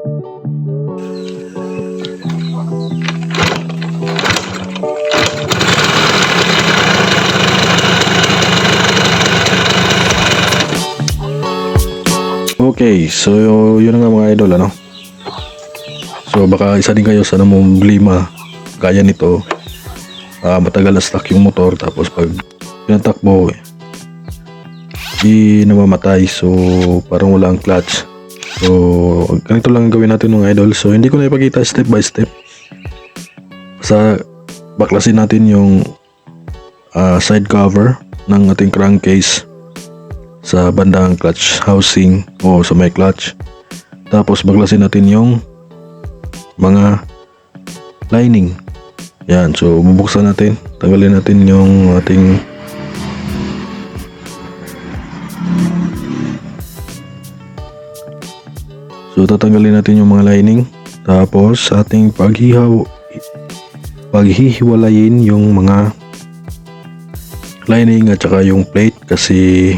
Okay, so yun nga mga idol ano. So baka isa din kayo sa namumblima gaya nito. ah, matagal na stuck yung motor tapos pag pinatakbo di namamatay so parang wala ang clutch. So ganito lang ang gawin natin mga idol. So hindi ko na ipakita step by step. Sa baklasin natin yung ah, side cover ng ating crankcase sa bandang clutch housing o sa may clutch. Tapos baklasin natin yung mga lining. Yan, so bubuksan natin. Tanggalin natin yung ating So tatanggalin natin yung mga lining. Tapos ating paghihaw paghihiwalayin yung mga lining at saka yung plate kasi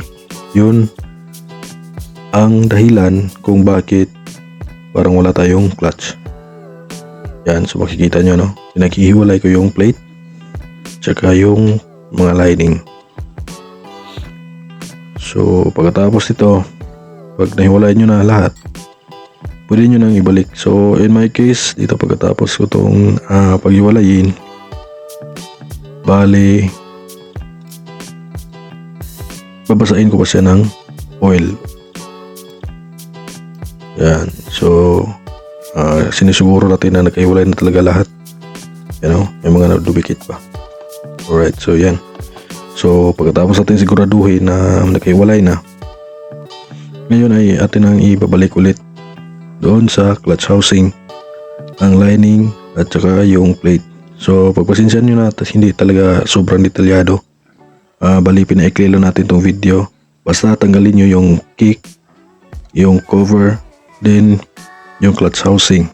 yun ang dahilan kung bakit parang wala tayong clutch. Yan, so makikita nyo no, pinaghihiwalay ko yung plate tsaka yung mga lining. So pagkatapos nito, pag nahiwalay nyo na lahat, pwede nyo nang ibalik. So in my case, dito pagkatapos ko itong uh, paghiwalayin, bali, babasain ko pa siya ng oil. Yan. So, ah, sinisiguro natin na nagkahiwalay na talaga lahat. You know, may mga nadubikit pa. Alright, so yan. So, pagkatapos natin siguraduhin na nagkahiwalay na, ngayon ay atin ang ibabalik ulit doon sa clutch housing ang lining at saka yung plate. So, pagpasensyan nyo na at hindi talaga sobrang detalyado. Ah, bali pinaikli lang natin tong video. Basta tanggalin nyo yung kick, yung cover, then yung clutch housing.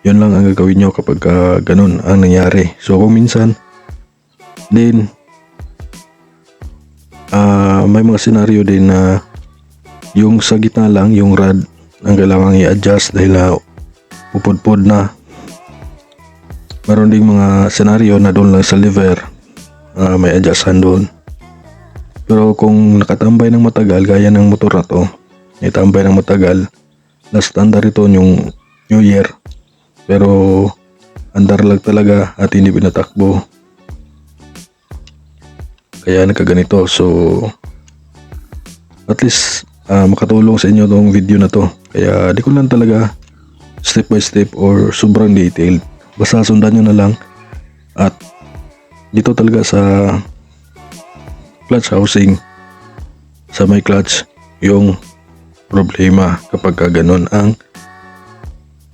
Yun lang ang gagawin nyo kapag ah, ganun ang nangyari. So kung minsan, then ah, may mga senaryo din na yung sa gitna lang, yung rod ang kailangan i-adjust dahil na pupudpod na. Meron ding mga senaryo na doon lang sa lever ah, may adjustan doon. Pero kung nakatambay ng matagal, gaya ng motor na to, itambay ng matagal, na standard ito yung New Year. Pero andar lang talaga at hindi pinatakbo. Kaya nagkaganito. So, at least ah, makatulong sa inyo tong video na to. Kaya di ko lang talaga step by step or sobrang detailed. Basta sundan nyo na lang at dito talaga sa clutch housing sa may clutch yung problema kapag ka ganun ang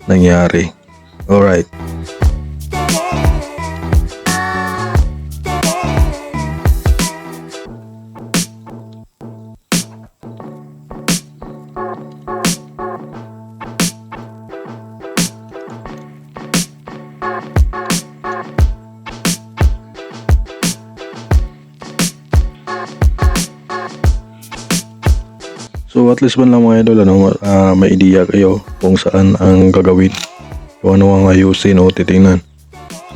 nangyari. Alright. So at least man lang mga idol, ano, ah, may idea kayo kung saan ang gagawin. Kung ano ang ayusin o titingnan.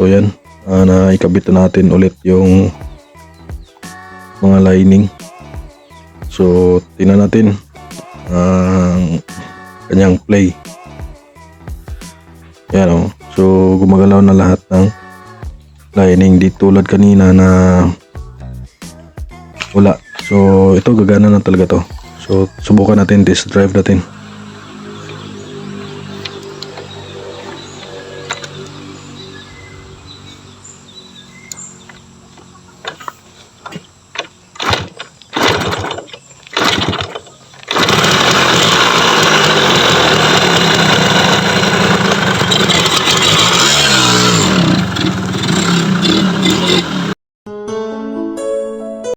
So yan, ah, na ikabit na natin ulit yung mga lining. So tingnan natin ang kanyang play. Yan o. So gumagalaw na lahat ng lining di tulad kanina na wala. So ito gagana na talaga to. So subukan natin test drive natin.